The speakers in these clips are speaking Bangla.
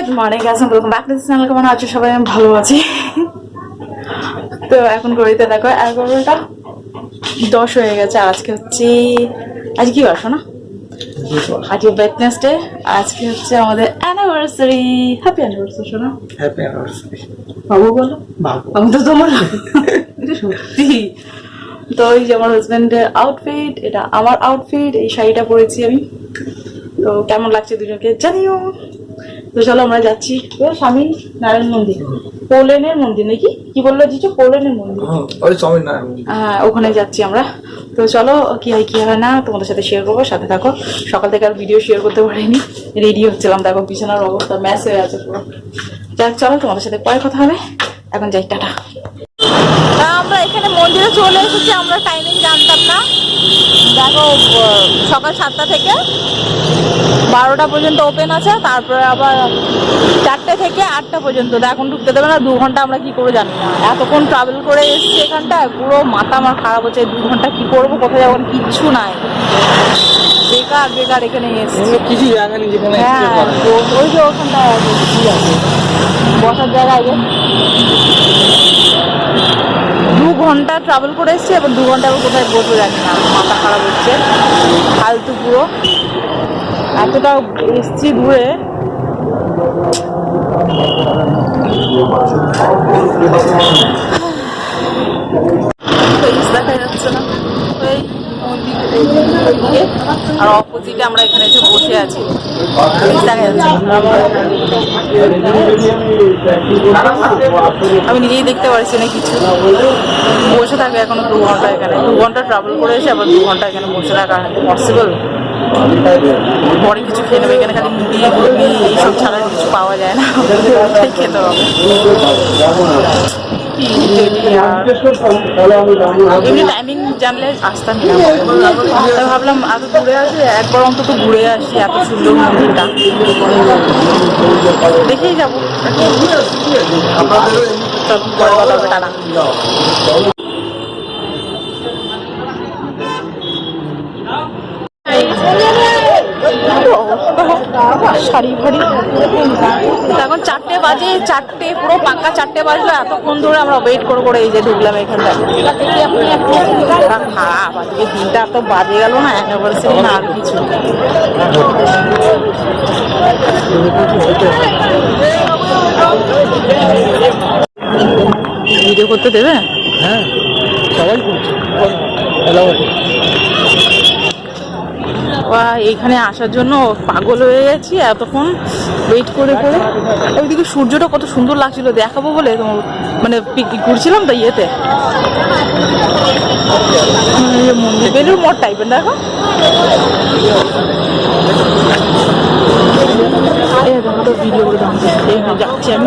Good morning guys welcome back to this channel কেমন আছো সবাই? আমি ভালো আছি। তো এখন ঘড়িতে দেখো এগারোটা দশ হয়ে গেছে। আজকে হচ্ছে আজ কি বার না আজকে ওয়েডনেসডে আজকে হচ্ছে আমাদের অ্যানিভার্সারি হ্যাপি অ্যানিভার্সারি শোনা। হ্যাপি অ্যানিভার্সারি বাবু বলো। বাবু। আমি তো তোমার। সত্যি। তো এই যে আমার হাজব্যান্ডের আউটফিট এটা আমার আউটফিট এই শাড়িটা পরেছি আমি। তো কেমন লাগছে দুজনকে জানিও। তো চলো আমরা যাচ্ছি। তো স্বামী নারায়ণ মন্দির। পোলেনের মন্দির নাকি? কি বলল জিজু? পোলেনের মন্দির। চাউমিন না হ্যাঁ ওখানে যাচ্ছি আমরা। তো চলো কি হয় কি হয় না তোমাদের সাথে শেয়ার করব সাথে থাকো। সকাল থেকে আর ভিডিও শেয়ার করতে পারিনি। রেডি হচ্ছিলাম দেখো বিছানার অবস্থা ম্যাচ হয়ে আছে পুরো। যাক চলো তোমাদের সাথে পরে কথা হবে। এখন যাই টাটা। আমরা এখানে মন্দিরে চলে এসেছি আমরা টাইমিং জানতাম না। দেখো সকাল সাতটা থেকে বারোটা পর্যন্ত ওপেন আছে তারপরে আবার চারটে থেকে আটটা পর্যন্ত। এখন ঢুকতে দেবে না দু ঘণ্টা আমরা কি করে জানি না। এতক্ষণ ট্রাভেল করে এসেছি এখানটায় পুরো মাথা আমার খারাপ হচ্ছে দু ঘণ্টা কি করব কোথায় যাব কিচ্ছু নাই। বেকার বেকার এখানে এসেছি। এখানে কিছু জায়গা নেই যেখানে হ্যাঁ ওই যে ওখানটায় আছে, বসার জায়গা আছে? দু ঘণ্টা ট্রাভেল করে এসেছি এবার দু ঘণ্টা কোথায় বসবো জানি না। মাথা খারাপ হচ্ছে। ফালতু পুরো। এতটা এসছি দূরে Face দেখা যাচ্ছে না ওই মন্দির ওইদিকে। আর অপোজিটে আমরা এখানে এসে বসে আছি। আমি নিজেই দেখতে পারছি না কিছু। বসে থাকবে এখনও দু ঘণ্টা এখানে। দু ঘণ্টা ট্রাভেল করে এসে আবার দু ঘণ্টা এখানে বসে থাকা পসিবল পরে কিছু খেয়ে নেবে এখানে খালি মুড়ি, ঘুগনি, এইসব ছাড়া কিছু পাওয়া যায় না। খেতে হবে। এমনি টাইমিং জানলে আসতাম তাই ভাবলাম এত ঘুরে আসি, একবার অন্তত ঘুরে আসি, এত সুন্দর মন্দিরটা। দেখেই যাব। টাটা। শাড়ি ফাড়ি। এখন চারটে বাজে, চারটে, পুরো পাক্কা চারটে বাজলো, এতক্ষণ ধরে আমরা ওয়েট করে করে এই যে ঢুকলাম এখানটা আজকে দিনটা এত বাজে গেল না অ্যানিভার্সারি না আর কিছু। ভিডিও করতে দেবে? হ্যাঁ সবাই করছে। এলাও আছে। বা এইখানে আসার জন্য পাগল হয়ে গেছি এতক্ষণ। ওয়েট করে করে। ওইদিকে সূর্যটা কত সুন্দর লাগছিল, দেখাবো বলে মানে পিকনিক করছিলাম তো ইয়েতে। মন্দির বেলুর মঠ টাইপের দেখো। এই যাচ্ছি আমি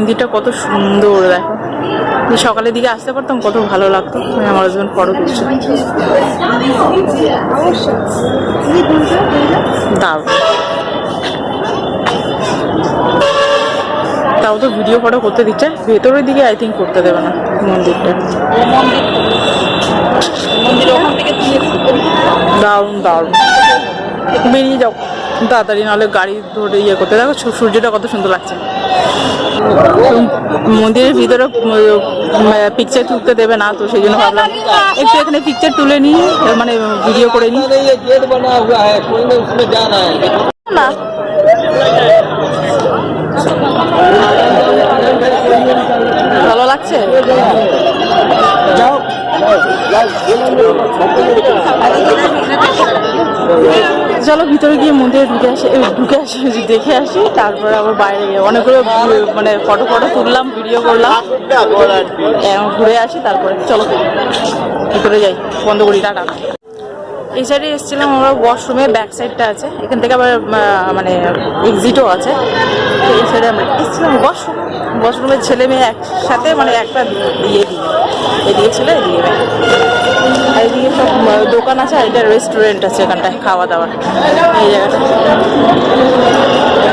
মন্দিরটা কত সুন্দর, দেখো। সকালের দিকে আসতে পারতাম, কত ভালো লাগতো। আমি আমার হাজব্যান্ড ফটো দারুণ তাও তো ভিডিও ফটো করতে দিচ্ছে। ভেতরের দিকে আই থিঙ্ক করতে দেবে না মন্দিরটা। দারুণ দারুণ। বেরিয়ে যাও। তাড়াতাড়ি নাহলে গাড়ি ধরে ইয়ে করতে। দেখো সূর্যটা কত সুন্দর লাগছে। মন্দিরের ভিতরে পিকচার তুলতে দেবে না তো সেই জন্য ভাবলাম একটু এখানে পিকচার তুলে নি মানে ভিডিও করে নি না। ভালো লাগছে? যাও। আচ্ছা, চলো ভিতরে গিয়ে মন্দিরে ঢুকে আসি ঢুকে আসি দেখে আসি, তারপরে আবার বাইরে গিয়ে অনেকগুলো মানে ফটো ফটো তুললাম ভিডিও করলাম। ঘুরে আসি, তারপরে চলো ভিতরে যাই, বন্ধ করি, টাটা। এই সাইডে এসেছিলাম আমরা ওয়াশরুমে ব্যাক সাইডটা আছে, এখান থেকে আবার মানে এক্সিটও আছে। তো এই সাইডে আমরা এসেছিলাম ওয়াশরুম ওয়াশরুমের ছেলে মেয়ে একসাথে মানে একটা দিয়ে দিই এদিকে ছেলে, এদিকে আর এদিকে সব দোকান আছে আর এটা রেস্টুরেন্ট আছে এখানটায় খাওয়া দাওয়ার এই জায়গাটা।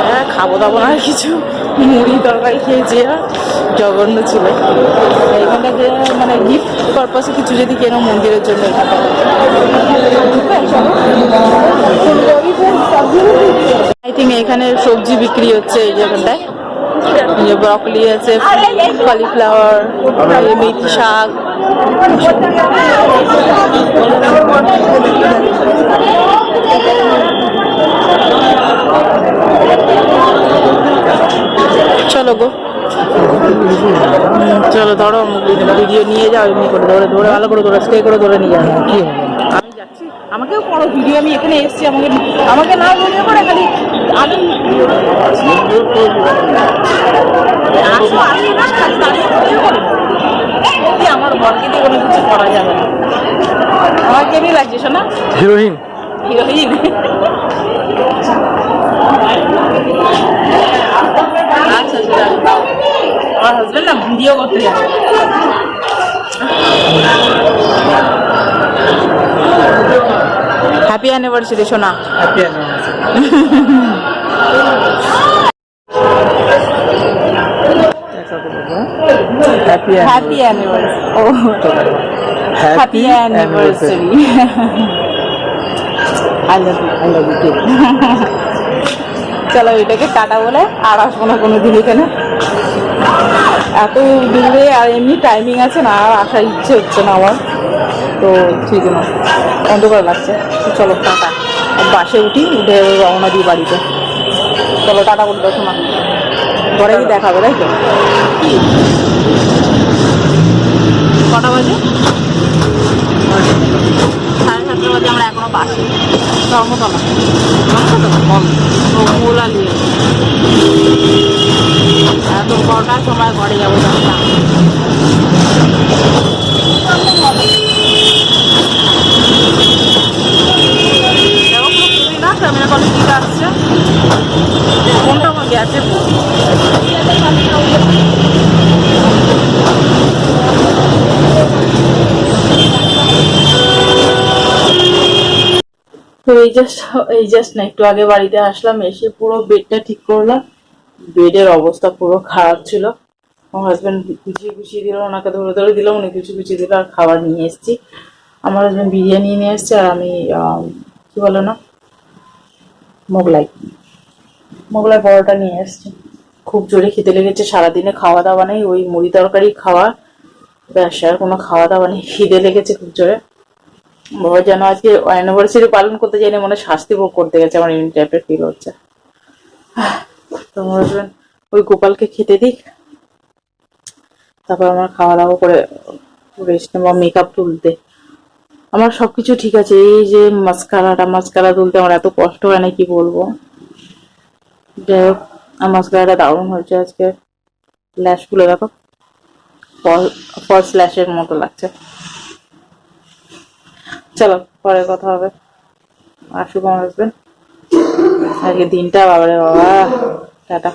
হ্যাঁ খাব দাবো না কিছু। মুড়ি তরকারি খেয়েছি আর জঘন্য ছিল। এখানটা মানে গিফট পারপাসে কিছু যদি কেনো মন্দিরের জন্য আই থিঙ্ক এখানে সবজি বিক্রি হচ্ছে এই জায়গাটায় যে ব্রকলি আছে কলিফ্লাওয়ার মেথি শাক। চলো গো। চলো ধরো, ভিডিও নিয়ে যাও, এমনি করে ধরে ধরে, ভালো করে ধরে স্টে করে ধরে নিয়ে যাও। কি হবে? যাচ্ছি। আমাকেও করো ভিডিও আমি এখানে এসেছি আমাকে আমাকে না ভিডিও করে খালি আমি আসো, আমি না খালি দাঁড়িয়ে video করো। আমার বরকে দিয়ে কোনো কিছু করা যাবে না। আমার কেমনি লাগছে শোনা? হিরোইন হিরোইন আচ্ছা আচ্ছা দাও। আমার হাজবেন্ড না ভিডিও করতে যাবে। হ্যাপি অ্যানিভার্সারি শোনা happy happy happy anniversary O happy anniversary I love you I love you চলো এটাকে টাটা বলে আর আসব না কোনো দিন এখানে এত দূরে আর এমনি টাইমিং আছে না, আর আসার ইচ্ছে হচ্ছে না আমার। তো ঠিক না, অন্ধকার লাগছে। চলো, টাটা। বাসে উঠি, উঠে রওনা দিই বাড়িতে। চলো, টাটা বলে দেখো না ঘরে দেখাবে, তাই তো? কটা বাজে? সাড়ে সাতটা বাজে আমরা এখনও বাসি। ধর্মতলা ধর্মতলা কম মৌলালি এত সময় ঘরে যাব দিকে আসছে কোনটা গেছে তো এই জাস্ট এই জাস্ট না, একটু আগে বাড়িতে আসলাম, এসে পুরো বেডটা ঠিক করলাম। বেডের অবস্থা পুরো খারাপ ছিল। আমার হাজব্যান্ড গুছিয়ে গুছিয়ে দিল, ওনাকে ধরে ধরে দিলাম উনি গুছিয়ে গুছিয়ে দিল আর খাবার নিয়ে এসেছি। আমার হাজব্যান্ড বিরিয়ানি নিয়ে এসছে আর আমি কি বলো না মোগলাই। মোগলাই পরোটা নিয়ে এসছি। খুব জোরে খেতে লেগেছে, সারাদিনে খাওয়া দাওয়া নেই, ওই মুড়ি তরকারি খাওয়া। ব্যাস, আর কোনো খাওয়া দাওয়া নেই, খিদে লেগেছে খুব জোরে। বাবা যেন আজকে অ্যানিভার্সারি পালন করতে যাইনি মনে শাস্তি ভোগ করতে গেছে আমার এমনি টাইপের ফিল হচ্ছে। তো আমার husband ওই গোপালকে খেতে দিক, তারপর আমার খাওয়া দাওয়া করে রেস্ট নেব মেকআপ তুলতে। আমার সবকিছু ঠিক আছে, এই যে মাস্কারাটা মাস্কারা তুলতে আমার এত কষ্ট হয় না, কি বলব? যাই হোক আমার মাস্কারাটা দারুণ হয়েছে আজকে। ল্যাশগুলো দেখো। ফলস ল্যাশের মতো লাগছে। চলো, পরে কথা হবে। আসুক আমার হাসবেন্ড আজকে দিনটা বাবারে বাবা। টাটা।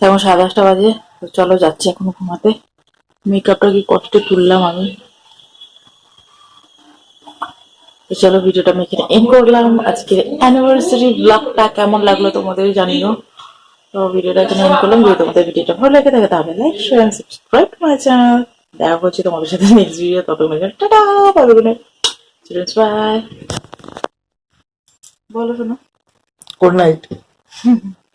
তেমন সাড়ে দশটা বাজে, তো চলো যাচ্ছি এখনও ঘুমাতে। মেকআপটা কি কষ্টে তুললাম আমি? তো চলো ভিডিওটা আমি এখানে এন্ড করলাম। আজকে অ্যানিভার্সারি ব্লগটা কেমন লাগল তোমাদের জানিও। তো ভিডিওটা এখানে এন্ড করলাম। যদি তোমাদের ভিডিওটা ভালো লাগে থাকে তাহলে like share and subscribe my channel দেখা হচ্ছে তোমাদের সাথে নেক্সট ভিডিও ততক্ষণ টাটা বাই চিলড্রেন্স বাই বলো শোনো। Good night